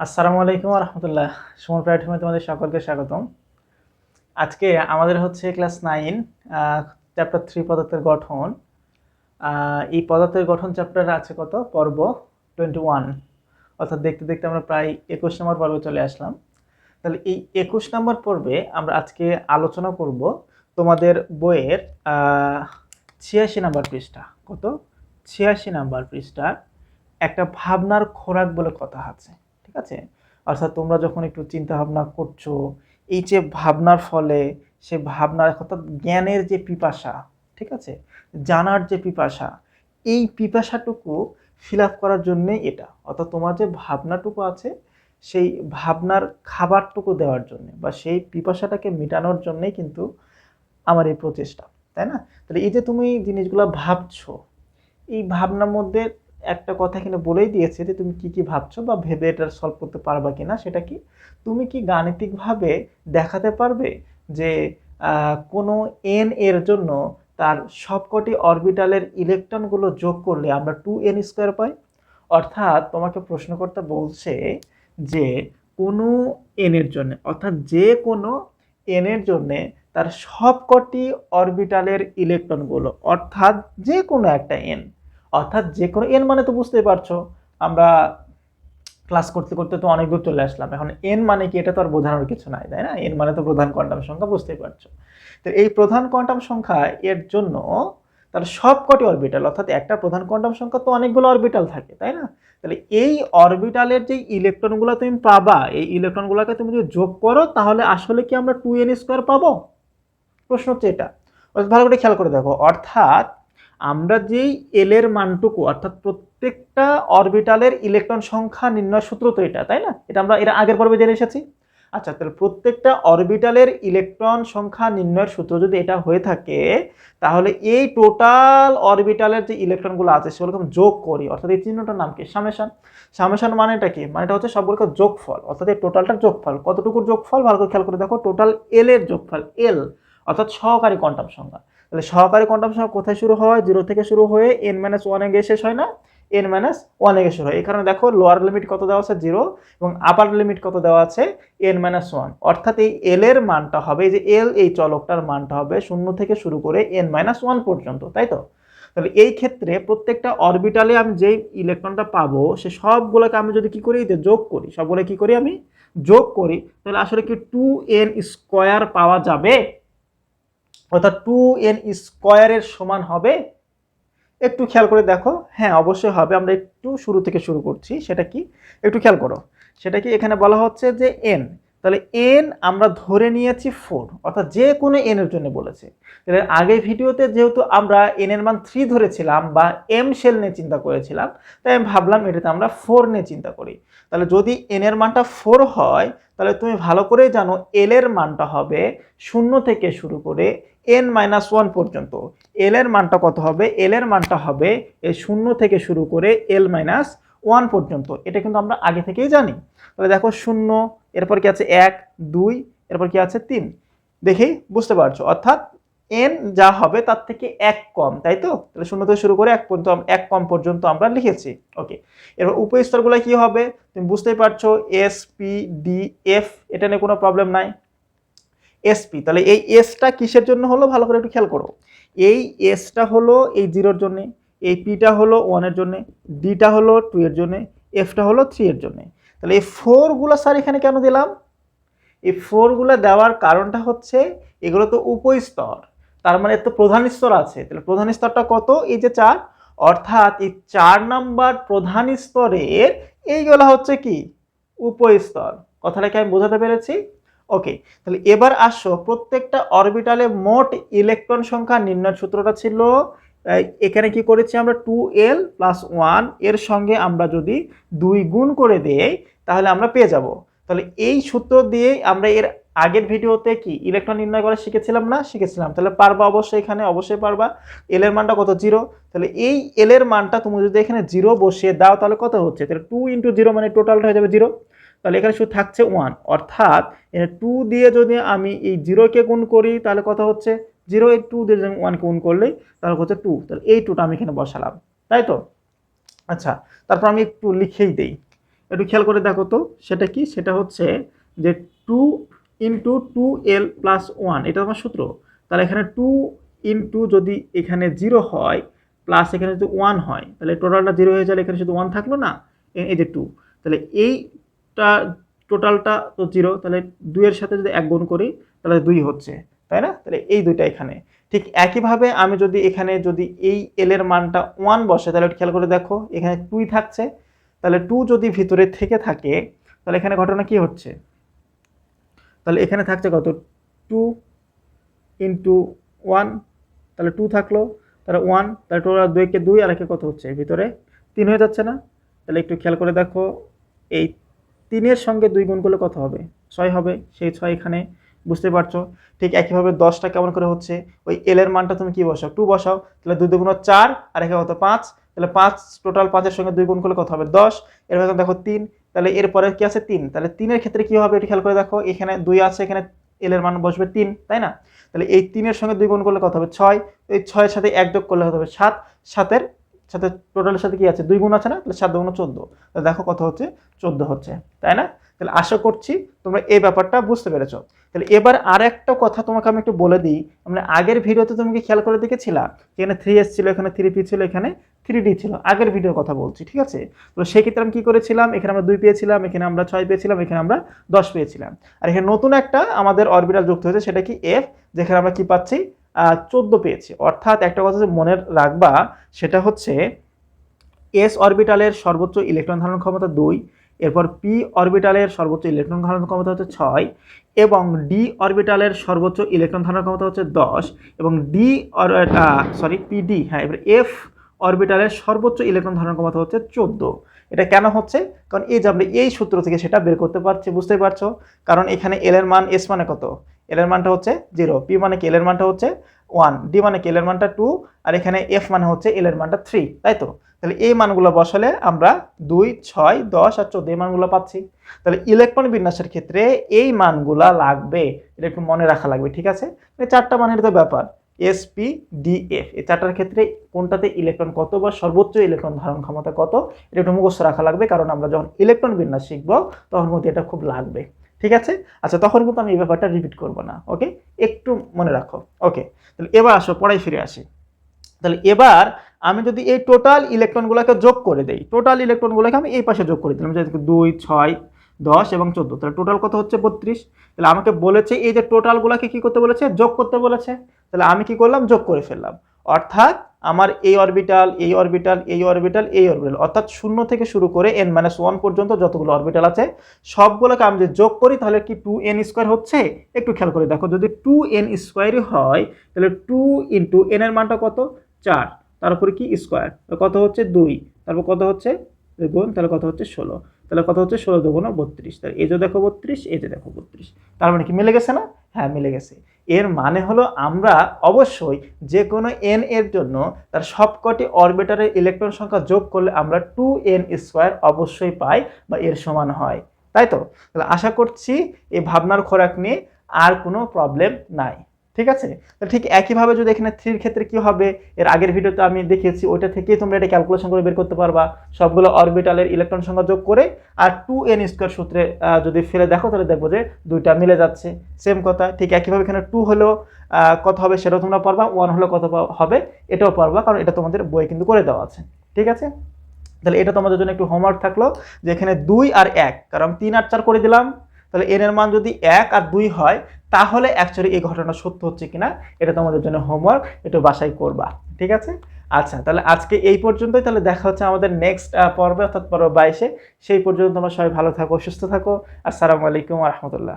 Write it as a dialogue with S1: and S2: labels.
S1: আসসালামু আলাইকুম রহমতুল্লাহ সুমন প্ল্যাটফর্মে তোমাদের সকলকে স্বাগতম। আজকে আমাদের হচ্ছে ক্লাস নাইন চ্যাপ্টার থ্রি পদার্থের গঠন। এই পদার্থের গঠন চ্যাপ্টার আছে কত? পর্ব টোয়েন্টি ওয়ান। অর্থাৎ দেখতে দেখতে আমরা প্রায় একুশ নম্বর পর্বে চলে আসলাম। তাহলে এই একুশ নম্বর পর্বে আমরা আজকে আলোচনা করব তোমাদের বইয়ের ছিয়াশি নাম্বার পৃষ্ঠা। কত? ছিয়াশি নাম্বার পৃষ্ঠা একটা ভাবনার খোরাক বলে কথা আছে। ঠিক আছে অর্থাৎ তোমরা যখন একটু চিন্তা ভাবনা করছ, এই যে ভাবনার ফলে, সে ভাবনার অর্থাৎ জ্ঞানের যে পিপাসা, ঠিক আছে? জানার যে পিপাসা, এই পিপাসাটুকু ফিল আপ করার জন্যে এটা। অর্থাৎ তোমার যে ভাবনাটুকু আছে, সেই ভাবনার খাবারটুকু দেওয়ার জন্য, বা সেই পিপাসাটাকে মেটানোর জন্যেই কিন্তু আমার এই প্রচেষ্টা, তাই না? তাহলে এই যে তুমি জিনিসগুলো ভাবছ, এই ভাবনার মধ্যে একটা কথা এখানে বলেই দিয়েছে যে তুমি কি কি ভাবছ বা ভেবে এটা সলভ করতে পারবা কিনা, সেটা কি? তুমি কি গাণিতিকভাবে দেখাতে পারবে যে কোনো এন এর জন্য তার সবকটি অরবিটালের ইলেকট্রনগুলো যোগ করলে আমরা টু এন স্কোয়ার পাই? অর্থাৎ তোমাকে প্রশ্ন করতে বলছে যে, কোনো এন এর জন্য, অর্থাৎ যে কোনো এন এর জন্যে তার সবকটি অরবিটালের ইলেকট্রনগুলো অর্থাৎ যে কোনো একটা এন অর্থাৎ যে কোনো এন মানে তো বুঝতেই পারছ। আমরা ক্লাস করতে করতে তো অনেক দূর চলে আসলাম। এখন এন মানে কি এটা তো আর বোঝানোর কিছু নাই, তাই না? এন মানে তো প্রধান কোয়ান্টাম সংখ্যা, বুঝতেই পারছ। তো এই প্রধান কোয়ান্টাম সংখ্যা এর জন্য তার সবকটি অরবিটাল অর্থাৎ একটা প্রধান কোয়ান্টাম সংখ্যা তো অনেকগুলো অরবিটাল থাকে, তাই না? তাহলে এই অরবিটালের যে ইলেকট্রনগুলো তুমি পাবা, এই ইলেকট্রনগুলোকে তুমি যদি যোগ করো, তাহলে আসলে কি আমরা টু এন স্কোয়ার পাবো? প্রশ্ন হচ্ছে এটা। ভালো করে খেয়াল করে দেখো। অর্থাৎ আমরা যেই এল এর মানটুকু, অর্থাৎ প্রত্যেকটা অরবিটালের ইলেকট্রন সংখ্যা নির্ণয় সূত্র তো এটা, তাই না? এটা আমরা এর আগের পর্বে জেনে এসেছি। আচ্ছা তাহলে প্রত্যেকটা অরবিটালের ইলেকট্রন সংখ্যা নির্ণয়ের সূত্র যদি এটা হয়ে থাকে, তাহলে এই টোটাল অরবিটালের যে ইলেকট্রনগুলো আছে, সেগুলোকে যোগ করি। অর্থাৎ এই চিহ্নটার নাম কি? সামেশন। সামেশন মানেটা কি? মানেটা হচ্ছে সবগুলোকে যোগফল। অর্থাৎ এই টোটালটার যোগফল। কতটুকুর যোগফল? ভালো করে খেয়াল করে দেখো, টোটাল এল এর যোগফল এল অর্থাৎ সহকারী কোয়ান্টাম সংখ্যা। তাহলে সহকারী কোয়ান্টাম সংখ্যা কোথায় শুরু হয়? জিরো থেকে শুরু হয়ে এন মাইনাস ওয়ানে গিয়ে শেষ হয় না? এন মাইনাস ওয়ানে গিয়ে শুরু হয়। এখানে দেখো লোয়ার লিমিট কত দেওয়া আছে? জিরো এবং আপার লিমিট কত দেওয়া আছে? এন মাইনাস ওয়ান অর্থাৎ এই এল এর মানটা হবে, এই যে এল এই চলকটার মানটা হবে শূন্য থেকে শুরু করে এন মাইনাস ওয়ান পর্যন্ত, তাই তো? তাহলে এই ক্ষেত্রে প্রত্যেকটা অরবিটালে আমি যেই ইলেকট্রনটা পাবো, সে সবগুলোকে আমি যদি কি করি? যে যোগ করি সবগুলো কি করি আমি? যোগ করি। তাহলে আসলে কি টু এন স্কোয়ার পাওয়া যাবে? অর্থাৎ টু এন স্কোয়ারের সমান হবে, একটু খেয়াল করে দেখো। হ্যাঁ অবশ্যই হবে। আমরা একটু শুরু থেকে শুরু করছি। সেটা কি? একটু খেয়াল করো। সেটা কি এখানে বলা হচ্ছে যে এন তাহলে এন আমরা ধরে নিয়েছি ফোর অর্থাৎ যে কোনো এন এর জন্য বলেছে। তাহলে আগের ভিডিওতে যেহেতু আমরা এন এর মান থ্রি ধরেছিলাম বা এম শেল নিয়ে চিন্তা করেছিলাম, তাই আমি ভাবলাম এটাতে আমরা ফোর নিয়ে চিন্তা করি। তাহলে যদি এন এর মানটা ফোর হয়, তাহলে তুমি ভালো করেই জানো এল এর মানটা হবে শূন্য থেকে শুরু করে এন মাইনাস ওয়ান পর্যন্ত। এল এর মানটা কত হবে? এল এর মানটা হবে এই শূন্য থেকে শুরু করে এল মাইনাস ওয়ান পর্যন্ত। এটা কিন্তু আমরা আগে থেকেই জানি। তাহলে দেখো শূন্য এরপর কি আছে এক, দুই, এরপর কি আছে তিন। দেখেই বুঝতে পারছ। অর্থাৎ এন যা হবে তার থেকে এক কম, তাই তো? তাহলে শূন্য থেকে শুরু করে এক পর্যন্ত এক কম পর্যন্ত আমরা লিখেছি। ওকে এরপর উপস্তরগুলো কি হবে? তুমি বুঝতেই পারছ এস পি ডি এফ এটা নিয়ে কোনো প্রবলেম নাই। এসপি তাহলে এই এসটা কিসের জন্য হলো? ভালো করে একটু খেয়াল করো। এই এসটা হলো এই জিরোর জন্যে, এই পিটা হলো ওয়ানের জন্যে ডিটা হলো টু এর জন্যে এফটা হলো থ্রি এর জন্য। তাহলে এই ফোরগুলো স্যার এখানে কেন দিলাম? এই ফোরগুলো দেওয়ার কারণটা হচ্ছে এগুলো তো উপস্তর। তার মানে তো প্রধান স্তর আছে। তাহলে প্রধান স্তরটা কত? এই যে চার। অর্থাৎ এই চার নাম্বার প্রধান স্তরের এইগুলো হচ্ছে কি? উপস্তর। কথাটা কি আমি বোঝাতে পেরেছি? ওকে, তাহলে এবার আসো, প্রত্যেকটা অরবিটালে মোট ইলেকট্রন সংখ্যা নির্ণয় সূত্রটা ছিল এখানে কি করেছি আমরা? টু এল প্লাস ওয়ানের সঙ্গে আমরা যদি দুই গুণ করে দেই তাহলে আমরা পেয়ে যাব। তাহলে এই সূত্র দিয়ে আমরা এর আগের ভিডিওতে কি ইলেকট্রন নির্ণয় করা শিখেছিলাম না? শিখেছিলাম। তাহলে পারবা অবশ্যই এখানে, অবশ্যই পারবা। এল এর মানটা কত? জিরো। তাহলে এই এল এর মানটা তুমি যদি এখানে জিরো বসিয়ে দাও, তাহলে কত হচ্ছে? তাহলে টু ইন্টু জিরো মানে টোটালটা হয়ে যাবে জিরো। তাহলে এখানে শুধু থাকছে ওয়ান অর্থাৎ এখানে টু দিয়ে যদি আমি এই জিরোকে গুণ করি, তাহলে কত হচ্ছে? জিরো। এই টু দিয়ে যদি ওয়ানকে গুণ করলেই, তাহলে হচ্ছে টু তাহলে এই টুটা আমি এখানে বসালাম। তাই তো? আচ্ছা তারপর আমি একটু লিখেই দেই। একটু খেয়াল করে দেখো তো, সেটা কি? সেটা হচ্ছে যে two into two L plus one এটা আমার সূত্র। তাহলে এখানে টু ইন্টু যদি এখানে জিরো হয় প্লাস এখানে যদি ওয়ান হয়, তাহলে টোটালটা জিরো হয়ে গেলে এখানে শুধু ওয়ান থাকল না? এই যে টু তাহলে এইটা টোটালটা তো জিরো তাহলে দুইয়ের সাথে যদি এক গুণ করি, তাহলে দুই হচ্ছে, তাই না? তাহলে এই দুইটা এখানে। ঠিক একইভাবে আমি যদি এখানে যদি এই এল এর মানটা ওয়ান বসে তাহলে খেয়াল করে দেখো, এখানে টুই থাকছে তাহলে টু যদি ভিতরে থেকে থাকে, তাহলে এখানে ঘটনা কি হচ্ছে? তাহলে এখানে থাকছে কত? টু ইন্টু ওয়ান তাহলে টু থাকল, তাহলে ওয়ান তাহলে টোটাল দুইকে দুই, আর একে কত হচ্ছে? ভিতরে তিন হয়ে যাচ্ছে না? তাহলে একটু খেয়াল করে দেখো, এই তিনের সঙ্গে দুই গুণ করলে কত হবে? ছয় হবে, সেই ছয় এখানে বুঝতে পারছ? ঠিক একইভাবে দশটা কেমন করে হচ্ছে? ওই এলের মানটা তুমি কি বসাও? টু বসাও, তাহলে দুই দুগুণ চার, আর এখানে কত? পাঁচ। তাহলে পাঁচ টোটাল পাঁচের সঙ্গে দুই গুণ করলে কত হবে? দশ। এর এরপরে দেখো তিন। তাহলে এরপরে কি আছে? তিন। তাহলে তিনের ক্ষেত্রে কী হবে? এটি খেয়াল করে দেখো। এখানে দুই আছে, এখানে এলের মান বসবে তিন, তাই না? তাহলে এই তিনের সঙ্গে দুই গুণ করলে কত হবে? ছয়। এই ছয়ের সাথে এক যোগ করলে কত হবে? সাত। সাতের সাথে টোটালের সাথে কী আছে? দুই গুণ আছে না? তাহলে সাত গুণ চোদ্দ। তাহলে দেখো কত হচ্ছে? চোদ্দ হচ্ছে, তাই না? তাহলে আশা করছি তোমরা এই ব্যাপারটা বুঝতে পেরেছ। তাহলে এবার আর একটা কথা তোমাকে আমি একটু বলে দিই। আমরা আগের ভিডিওতে তুমি কি খেয়াল করে দেখেছিলা? এখানে থ্রি এস ছিল, এখানে থ্রি পি ছিল, এখানে থ্রি ডি ছিল। আগের ভিডিওর কথা বলছি, ঠিক আছে? তো সেক্ষেত্রে আমি কী করেছিলাম? এখানে আমরা দুই পেয়েছিলাম, এখানে আমরা ছয় পেয়েছিলাম, এখানে আমরা দশ পেয়েছিলাম। আর এখানে নতুন একটা আমাদের অরবিটাল যুক্ত হয়েছে, সেটা কি এফ যেখানে আমরা কি পাচ্ছি? চোদ্দ পেয়েছি। অর্থাৎ একটা কথা যে মনে রাখবা, সেটা হচ্ছে এস অরবিটালের সর্বোচ্চ ইলেকট্রন ধারণ ক্ষমতা দুই এরপর পি অরবিটালের সর্বোচ্চ ইলেকট্রন ধারণ ক্ষমতা হচ্ছে ছয় এবং ডি অরবিটালের সর্বোচ্চ ইলেকট্রন ধারণ ক্ষমতা হচ্ছে দশ এবং ডি সরি পিডি হ্যাঁ এবার এফ অরবিটালের সর্বোচ্চ ইলেকট্রন ধারণ ক্ষমতা হচ্ছে চোদ্দ। এটা কেন হচ্ছে? কারণ এই যে আমরা এই সূত্র থেকে সেটা বের করতে পারছি বুঝতে পারছ? কারণ এখানে এল এর মান এস মানে কত? এল এর মানটা হচ্ছে জিরো পি মানে কি? এল এর মানটা হচ্ছে ওয়ান ডি মানে কি? এল এর মানটা টু আর এখানে এফ মানে হচ্ছে এল এর মানটা থ্রি তাই তো? তাহলে এই মানগুলো বসালে আমরা দুই, ছয়, দশ আর চোদ্দ এই মানগুলো পাচ্ছি। তাহলে ইলেকট্রন বিন্যাসের ক্ষেত্রে এই মানগুলা লাগবে, এটা একটু মনে রাখা লাগবে, ঠিক আছে? চারটা মানের তো ব্যাপার এস পি ডি এফ এই চারটার ক্ষেত্রে কোনটাতে ইলেকট্রন কত বা সর্বোচ্চ ইলেকট্রন ধারণ ক্ষমতা কত, এটা একটু মুখস্থ রাখা লাগবে, কারণ আমরা যখন ইলেকট্রন বিন্যাস শিখব, তখন মধ্যে এটা খুব লাগবে। ঠিক আছে? আচ্ছা তখন কিন্তু আমি এই ব্যাপারটা রিপিট করব না ওকে একটু মনে রাখো ওকে তাহলে এবার আসো পড়াই ফিরে আসি। তাহলে এবার আমি যদি এই টোটাল ইলেকট্রনগুলোকে যোগ করে দেই টোটাল ইলেকট্রনগুলোকে আমি এই পাশে যোগ করে দিলাম, যেহেতু দুই, ছয়, দশ এবং চোদ্দ, তাহলে টোটাল কত হচ্ছে? বত্রিশ। তাহলে আমাকে বলেছে, এই যে টোটালগুলোকে কি করতে বলেছে? যোগ করতে বলেছে। তাহলে আমি কি করলাম? যোগ করে ফেললাম। অর্থাৎ আমার এই অরবিটাল এই অরবিটাল এই অরবিটাল এই অরবিটাল অর্থাৎ শূন্য থেকে শুরু করে এন মাইনাস ওয়ান পর্যন্ত যতগুলো অরবিটাল আছে, সবগুলোকে আমি যদি যোগ করি, তাহলে কি টু এন স্কোয়ার হচ্ছে? একটু খেয়াল করে দেখো, যদি টু এন স্কোয়ারই হয়, তাহলে টু ইন্টু এন এর মানটা কত? চার। তারপরে কি? স্কোয়ার কত হচ্ছে? দুই। তারপর কত হচ্ছে? গুণ তাহলে কত হচ্ছে? ষোলো। তাহলে কত হচ্ছে? ষোলো দুগুণ বত্রিশ। তাহলে এই যে দেখো বত্রিশ, এই যে দেখো বত্রিশ। তার মানে কি মিলে গেছে না? হ্যাঁ মিলে গেছে। এর মানে হলো আমরা অবশ্যই যে কোনো এন এর জন্য তার সবকটি অরবিটারের ইলেকট্রন সংখ্যা যোগ করলে আমরা টু এন স্কোয়ার অবশ্যই পাই বা এর সমান হয়। তাই তো? তাহলে আশা করছি এই ভাবনার খোরাক নিয়ে আর কোনো প্রবলেম নাই। ঠিক আছে? তো ঠিক একইভাবে যদি এখানে থ্রির ক্ষেত্রে কি হবে? এর আগের ভিডিওতে আমি দেখিয়েছি, ওইটা থেকেই তোমরা এটা ক্যালকুলেশন করে বের করতে পারবা। সবগুলো অরবিটালের ইলেকট্রন সংখ্যা যোগ করে আর টু এন স্কোয়ার সূত্রে যদি ফেলে দেখো, তাহলে দেখব যে দুইটা মিলে যাচ্ছে। সেম কথা, ঠিক একইভাবে এখানে টু হলেও কত হবে সেটাও তোমরা পারবা ওয়ান হলেও কত হবে এটাও পারবা, কারণ এটা তোমাদের বই কিন্তু করে দেওয়া আছে। ঠিক আছে? তাহলে এটা তোমাদের জন্য একটু হোমওয়ার্ক থাকল যে এখানে দুই আর এক, কারণ তিন আর চার করে দিলাম। তাহলে এন এর মান যদি এক আর দুই হয়, তাহলে অ্যাকচুয়ালি এই ঘটনা সত্য হচ্ছে কিনা, এটা তোমাদের জন্য হোমওয়ার্ক একটু বাসায় করবা, ঠিক আছে? আচ্ছা তাহলে আজকে এই পর্যন্তই, তাহলে দেখা হচ্ছে আমাদের নেক্সট পর্বে, অর্থাৎ পর্ব বাইশে, সেই পর্যন্ত তোমরা সবাই ভালো থাকো, সুস্থ থাকো, আসসালামু আলাইকুম রহমতুল্লাহ।